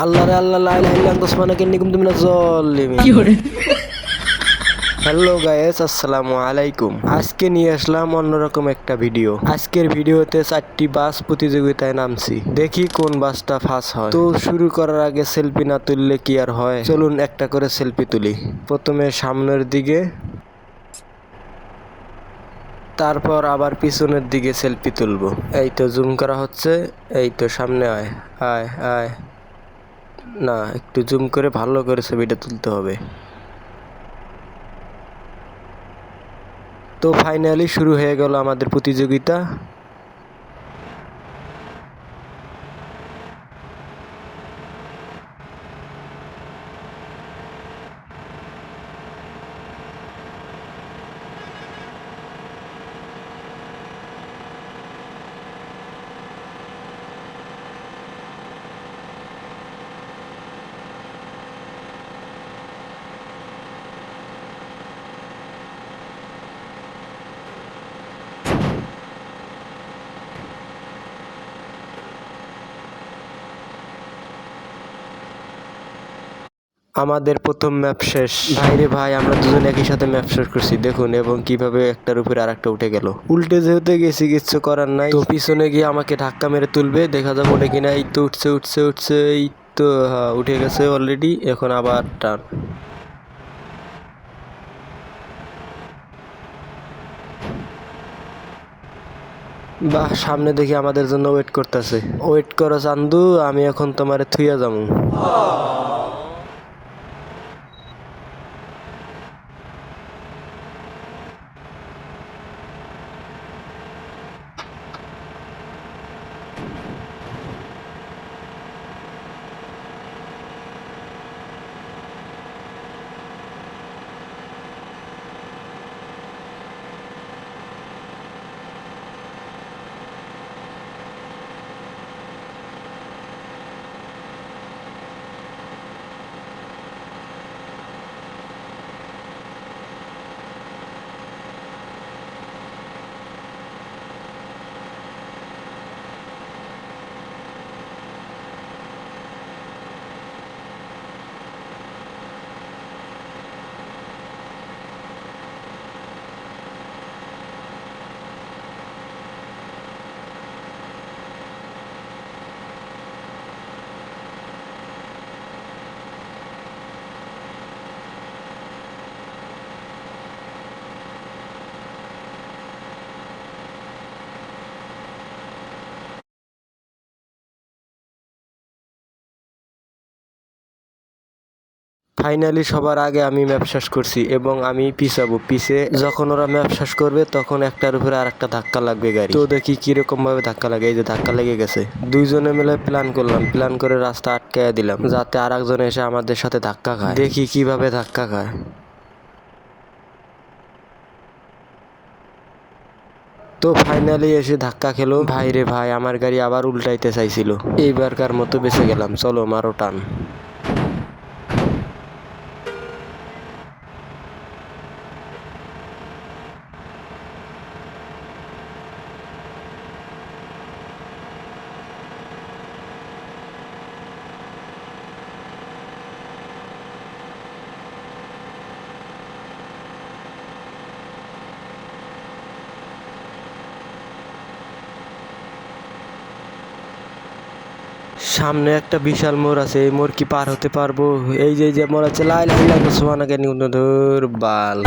আল্লাহ রে আল্লাহ লা ইলাহা ইল্লা আনতা সুবহানাকা ইন্নী কুনতু মিনাজ জালিমিন হ্যালো গাইস আসসালামু আলাইকুম। আজকে নিয়ে আসলাম অন্যরকম একটা ভিডিও আজকের ভিডিওতে চারটি বাস প্রতিযোগিতায় নামছি। দেখি কোন বাসটা ফাঁস হয়। তো শুরু করার আগে সেলফি না তুললে কি আর হয়? চলুন একটা করে সেলফি তুলি। প্রথমে সামনের দিকে তারপর আবার পিছনের দিকে সেলফি তুলবো। এই তো জুম করা হচ্ছে এই তো সামনে আয় আয় আয়। না, একটু জুম করে ভালো করে ছবিটা তুলতে হবে। তো ফাইনালি শুরু হয়ে গেল আমাদের প্রতিযোগিতা। আমাদের প্রথম ম্যাপ শেষ। ভাইরে ভাই আমরা দুজন একই সাথে ম্যাপ শেষ করছি দেখুন এবং কীভাবে একটার উপরে আরেকটা উঠে গেল। উল্টে যেহেতু গেছি কিচ্ছু করার নাই। তো পিছনে গিয়ে আমাকে ধাক্কা মেরে তুলবে দেখা যাবে ওটা কিনা। এই তো উঠছে উঠছে উঠছে এই তো হ্যাঁ উঠে গেছে অলরেডি এখন আবার টান। বাহ সামনে দেখি আমাদের জন্য ওয়েট করতেছে। ওয়েট করো চান্দু আমি এখন তোমারে থুইয়া যাব। ফাইনালি সবার আগে আমি ম্যাপ শেষ করছি এবং আমি পিছাবো। পিছে যখন ওরা ম্যাপ শেষ করবে, তখন একটার উপরে আর একটা ধাক্কা লাগবে গাড়ি। তো দেখি কীরকম ভাবে ধাক্কা লাগে। এই যে ধাক্কা লেগে গেছে। দুইজনে মিলে প্ল্যান করলাম। প্ল্যান করে রাস্তা আটকায় দিলাম, যাতে আর একজন এসে আমাদের সাথে ধাক্কা খায়। দেখি কীভাবে ধাক্কা খায়। তো ফাইনালি এসে ধাক্কা খেলো। ভাই রে ভাই, আমার গাড়ি আবার উল্টাইতে চাইছিল। এইবারকার মতো বেঁচে গেলাম। চলো মারো টান। সামনে একটা বিশাল মোড় আছে, এই মোড় কি পার হতে পারব? এই যে যে মোড় আছে লাই লাই লাই সোহানা কেন ধর বাল